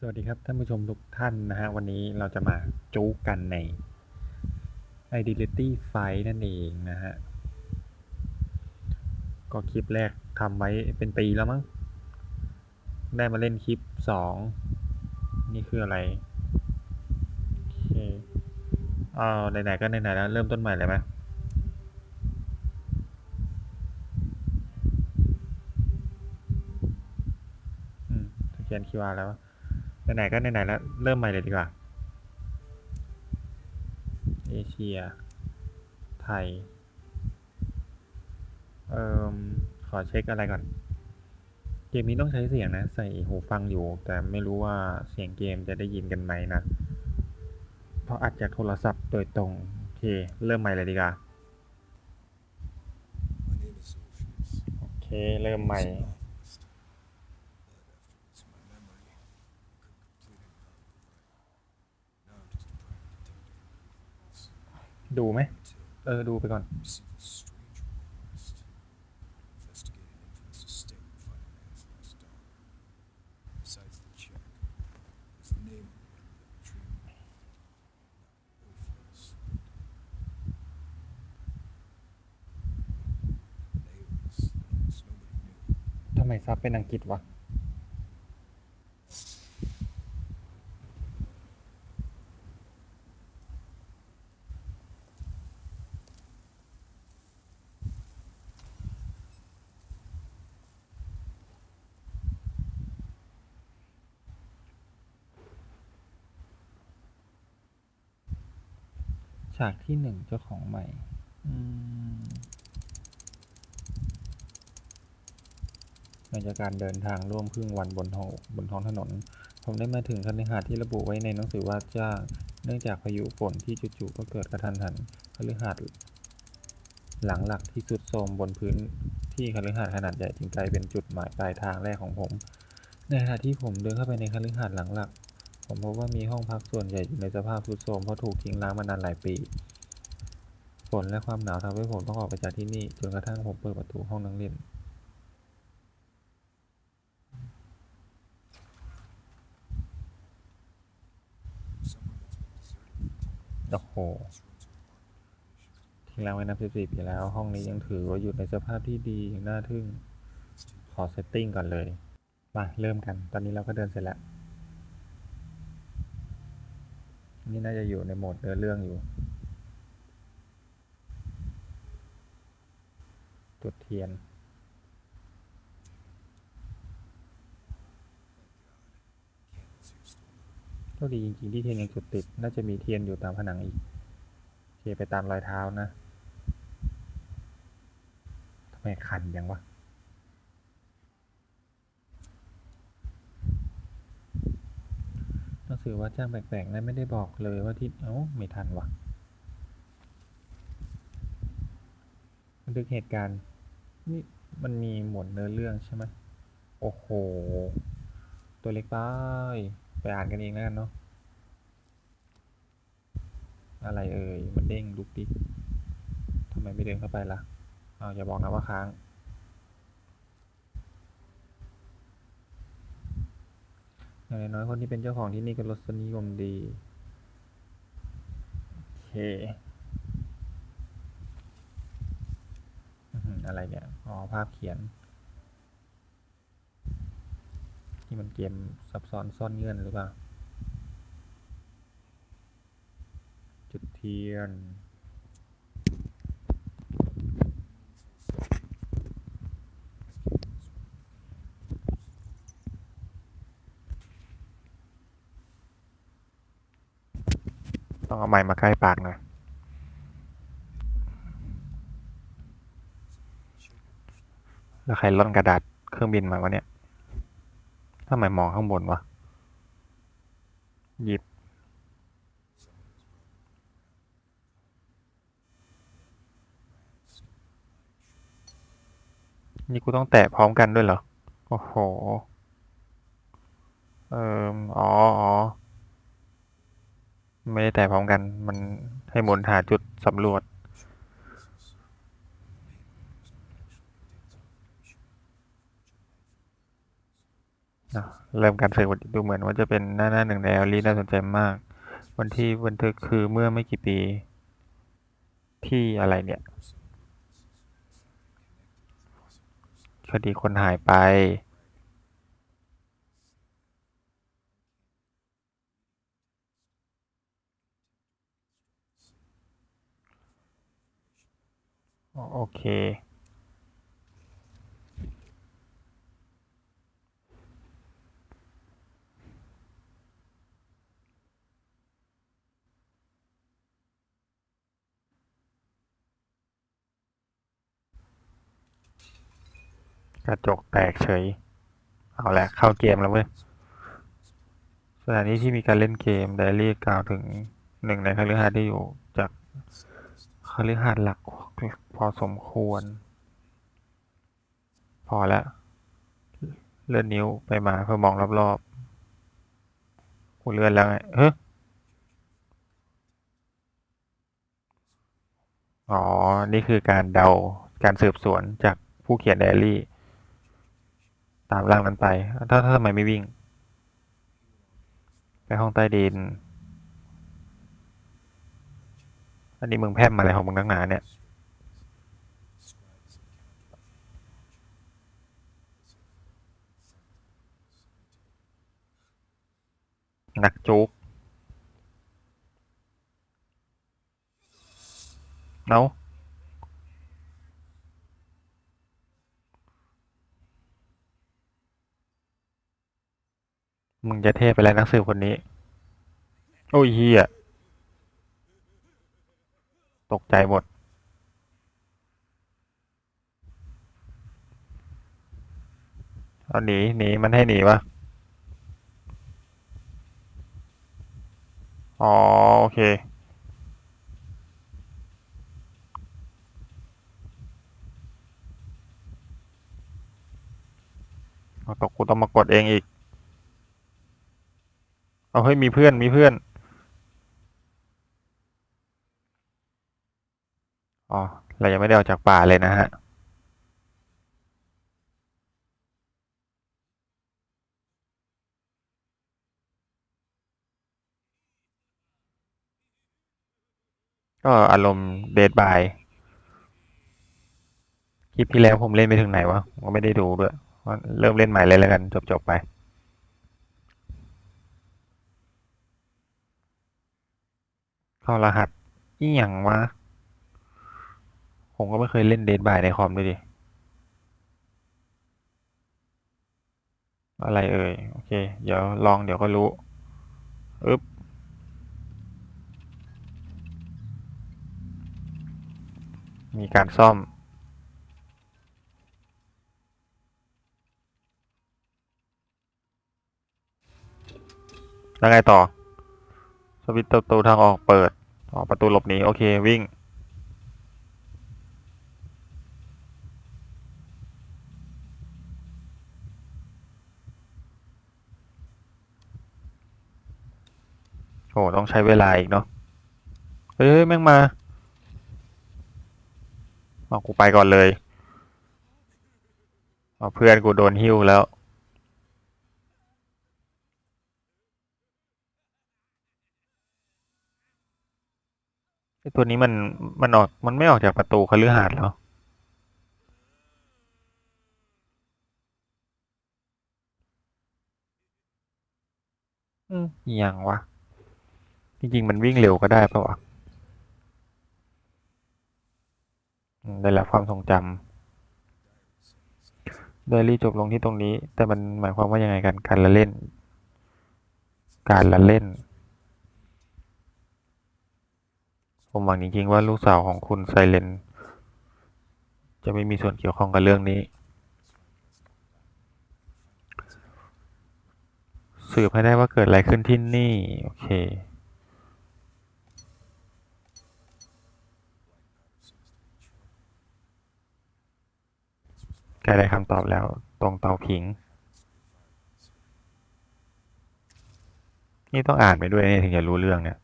สวัสดีครับท่านผู้ชมทุกท่านนะฮะวันนี้เราจะมาจู๊กันใน Identity Fight นั่นเองนะฮะ ก็คลิปแรกทำไว้เป็นปีแล้วมั้ง ได้มาเล่นคลิปสองนี่คืออะไร โอเคเอาไหนๆก็ไหนๆแล้ว เริ่มต้นใหม่เลยไหมอืมสแกน QR แล้ว ไหนๆก็ไหนๆแล้วเริ่มใหม่เลยดีกว่า เอเชีย ไทย เอ่อ ขอเช็คอะไรก่อน เกมนี้ต้องใช้เสียงนะ ใส่หูฟังอยู่ แต่ไม่รู้ว่าเสียงเกมจะได้ยินกันไหมนะ เพราะอัดจากโทรศัพท์โดยตรง โอเค เริ่มใหม่เลยดีกว่า โอเค เริ่มใหม่ ดูไหม เออ ดูไปก่อน ทำไมซับเป็นอังกฤษวะ ฉากที่หนึ่งเจ้าของใหม่ อืมหลังจากการเดินทางร่วมครึ่งวันบนท้องบนท้องถนน ผมได้มาถึงคฤหาสน์ที่ระบุไว้ในหนังสือว่าจ้าง เนื่องจากพายุฝนที่จู่ๆก็เกิดกระทันหันคฤหาสน์หลังหลักที่สุดโทรมบนพื้นที่คฤหาสน์ขนาดใหญ่จึงกลายเป็นจุดหมายปลายทางแรกของผม ในขณะที่ผมเดินเข้าไปในคฤหาสน์หลังหลัก ผมพบว่ามีห้องพักส่วนใหญ่อยู่ในสภาพทรุดโทรมเพราะถูกทิ้งร้างมานานหลายปี ฝนและความหนาวทำให้ผมต้องออกไปจากที่นี่จนกระทั่งผมเปิดประตูห้องนั่งเล่นโอ้โหทิ้งร้างไว้นับสิบสี่ปีแล้ว ห้องนี้ยังถือว่าอยู่ในสภาพที่ดีอย่างน่าทึ่ง ขอเซตติ้งก่อนเลย มาเริ่มกัน ตอนนี้เราก็เดินเสร็จแล้ว นี่น่าจะอยู่ในโหมดเดินเรื่องอยู่ จุดเทียน candles here still burn. โชคดีจริงๆที่เทียนยังจุดติด น่าจะมีเทียนอยู่ตามผนังอีกเคไปตามรอยเท้านะทำไมคันยังวะ หนังสือว่าจ้างแปลกๆนั้นไม่ได้บอกเลยว่าที่เอ้าไม่ทันวะบันทึกเหตุการณ์นี่มันมีหมวดเนื้อเรื่องใช่ไหมโอ้โห ตัวเล็กไปไปอ่านกันเองแล้วกันเนาะอะไรเอ่ยมันเด้งลุกดิกทำไมไม่เดินเข้าไปล่ะเอาอย่าบอกนะว่าค้าง อย่างน้อยคนที่เป็นเจ้าของที่นี่ก็รสนิยมดี โอเฮ้อหืออะไรเนี่ย อ๋อ ภาพเขียน ที่มันเกมซับซ้อนซ่อนเงื่อนหรือเปล่า จุดเทียน ต้องเอาไม้มาใกล้ปากหน่อยแล้วใครล่อนกระดาษเครื่องบินมาวะเนี่ยทำไมมองข้างบนวะ หยิบ นี่กูต้องแตะพร้อมกันด้วยเหรอ โอ้โห เอออ๋ออ๋อ ไม่ได้แตะพร้อมกัน มันให้หมุนหาจุดสำรวจ เริ่มการเสืบดูเหมือนว่าจะเป็นหน้าหน้าหนึ่งในแอลลี่น่าสนใจมาก วันที่บันทึกคือเมื่อไม่กี่ปี ที่อะไรเนี่ยคดีคนหายไป เค กระจกแตกเฉย เอาละเข้าเกมแล้วเว้ยสถานที่ที่มีการเล่นเกมไดรี่กล่าวถึงหนึ่งในคฤหาสน์ที่อยู่จาก ฤหาสหลักพอสมควร พอแล้วเลื่อนนิ้วไปมาเพื่อมองรอบๆกูเลื่อนแล้วไงเฮ้อ๋อ นี่คือการเดา การสืบสวนจากผู้เขียนไดอารี่ ตามร่างนั้นไป ถ้าถ้าทำไมไม่วิ่ง ไปห้องใต้ดิน อันนี้มึงแพมมาอะไรของมึงนักหนาเนี่ยนักจุกเนามึงจะเทพไปแล้วนักสืบคนนี้ โอ้ยเฮีย ตกใจหมด เอาหนีหนีมันให้หนีวะอ๋อ โอเคเอาตกกูต้องมากดเองอีก เอาเฮ้ยมีเพื่อนมีเพื่อน อ๋อ เรายังไม่ได้ออกจากป่าเลยนะฮะ ก็อารมณ์เดดบายคลิปที่แล้วผมเล่นไปถึงไหนวะผมก็ไม่ได้ดูด้วยเริ่มเล่นใหม่เลยแล้วกัน จบจบไปเข้ารหัสอีหยังวะ ผมก็ไม่เคยเล่นเดดบายในคอมด้วยดิ อะไรเอ่ย โอเค เดี๋ยวลองเดี๋ยวก็รู้อึ๊บมีการซ่อม แล้วไงต่อ สวิตช์ประตูทางออกเปิด ออกประตูหลบหนี โอเค วิ่ง อ้ต้องใช้เวลาอีกเนาะ เฮ้ยแม่งมาเอากูไปก่อนเลยเอาเพื่อนกูโดนหิ้วแล้วไอตัวนี้มันมันออกมันไม่ออกจากประตูคฤหาสน์เหรออืมอย่างวะ จริงๆมันวิ่งเร็วก็ได้ปะวะได้รับความทรงจำไดรี่จบลงที่ตรงนี้ แต่มันหมายความว่ายังไงกัน การละเล่น การละเล่น ผมหวังจริงๆว่าลูกสาวของคุณไซเลน จะไม่มีส่วนเกี่ยวข้องกับเรื่องนี้สืบให้ได้ว่าเกิดอะไรขึ้นที่นี่ โอเค ได้ได้คำตอบแล้ว ตรงเตาผิง นี่ต้องอ่านไปด้วยนี่ถึงจะรู้เรื่องเนี่ย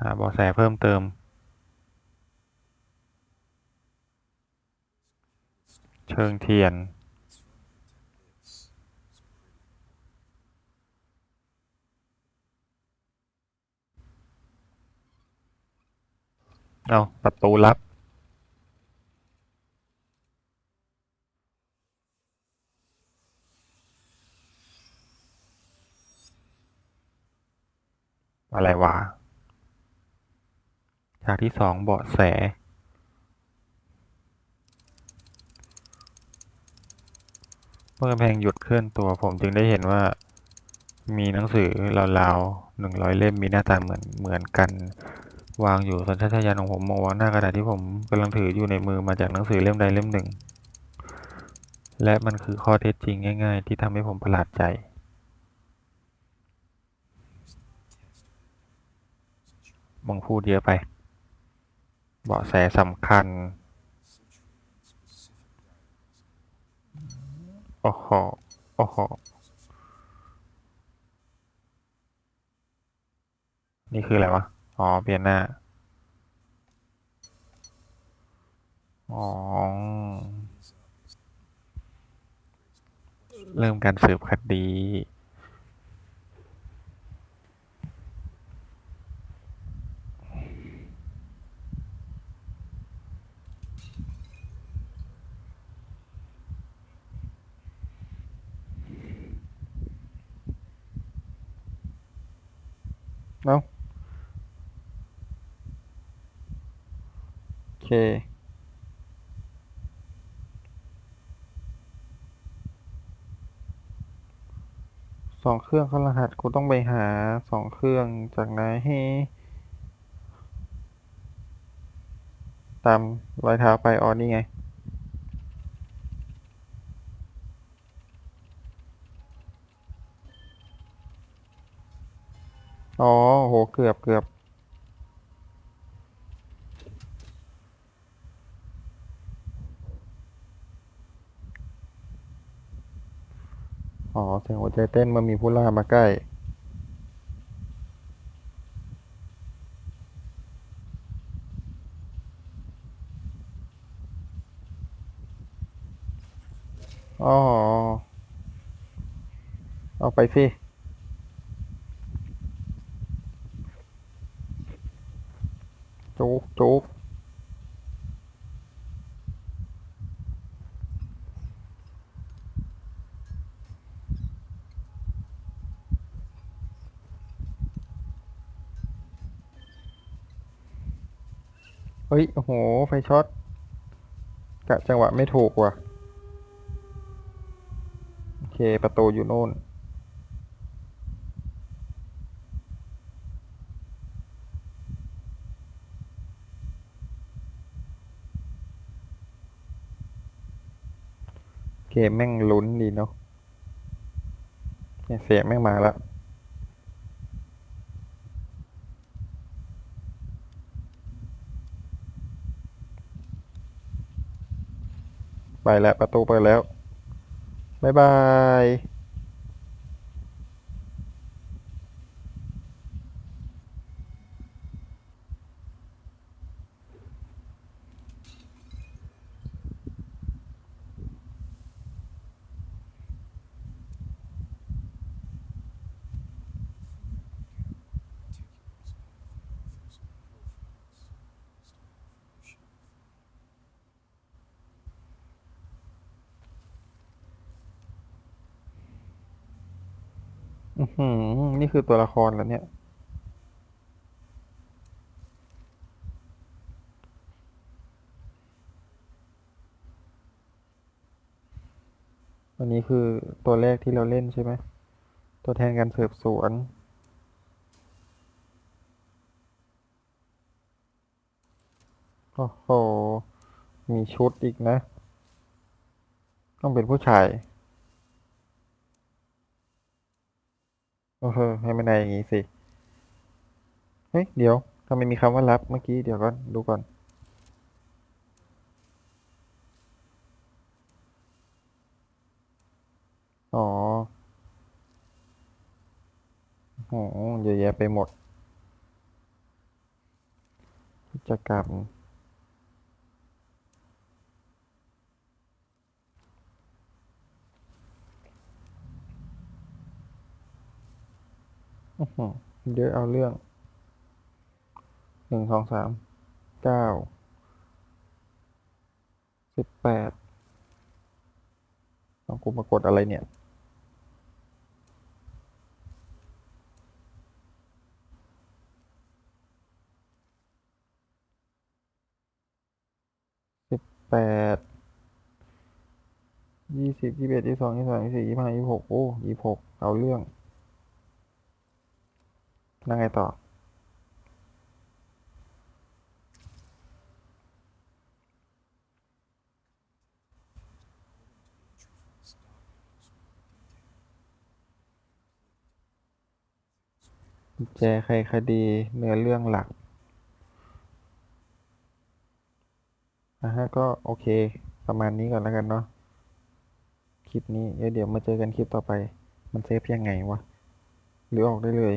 หาเบาะแสเพิ่มเติม เชิงเทียน เอาประตูลับ อะไรวะฉากที่สองเบาะแส เมื่อกำแพงหยุดเคลื่อนตัวผมจึงได้เห็นว่ามีหนังสือราวๆหนึ่งร้อยเล่มมีหน้าตาเหมือนเหมือนกัน วางอยู่สัญชาตญาณของผมมองว่าหน้ากระดาษที่ผมกำลังถืออยู่ในมือมาจากหนังสือเล่มใดเล่มหนึ่ง และมันคือข้อเท็จจริงง่าย ๆ ที่ทำให้ผมประหลาดใจมึงพูดเยอะไป เบาะแสสำคัญ โอ้โห โอ้โห นี่คืออะไรวะ อ๋อ เปียโนาอ๋อ เริ่มการสืบคดี เคสองเครื่องเข้ารหัสกูต้องไปหาสองเครื่องจากไหนให้ตามรอยเท้าไปออนี่ไง อ๋อ โห เกือบเกือบ อ๋อเสียงหัวใจเต้นเมื่อมีผู้ล่ามาใกล้ อ๋อ เอาไปสิ จุกจุก เฮ้ย โอ้โห ไฟช็อตกะจังหวะไม่ถูกว่ะ โอเค ประตูอยู่โน่น เกมแม่งลุ้นดีเนาะเสียงแม่งมาแล้ว แล้วประตูเปิดแล้ว บ๊ายบาย อือหือนี่คือตัวละครแล้วเนี่ย อันนี้คือตัวแรกที่เราเล่นใช่ไหม ตัวแทนการสืบสวน โอ้โห มีชุดอีกนะ ต้องเป็นผู้ชาย โอ้โหให้มันได้อย่างงี้สิ เฮ้ย เดี๋ยวทำไมมีคำว่ารับเมื่อกี้ เดี๋ยวก่อน ดูก่อน อ๋อโอ้โหเยอะแยะไปหมดกิจกรรม อื้อหือ เยอะเอาเรื่องหนึ่งสองสามเก้าสิบแปดต้องกูมากดอะไรเนี่ยสิบแปดยี่สิบยี่สิบเอ็ดยี่สิบสองยี่สิบสามยี่สิบสี่ยี่สิบห้ายี่สิบหกโอ้ยี่สิบหกเอาเรื่อง นั่งไงต่อ แจไขคดีเนื้อเรื่องหลักนะฮะก็โอเค ประมาณนี้ก่อนแล้วกันเนาะคลิปนี้เดี๋ยวมาเจอกันคลิปต่อไป มันเซฟยังไงวะ หรือออกได้เลย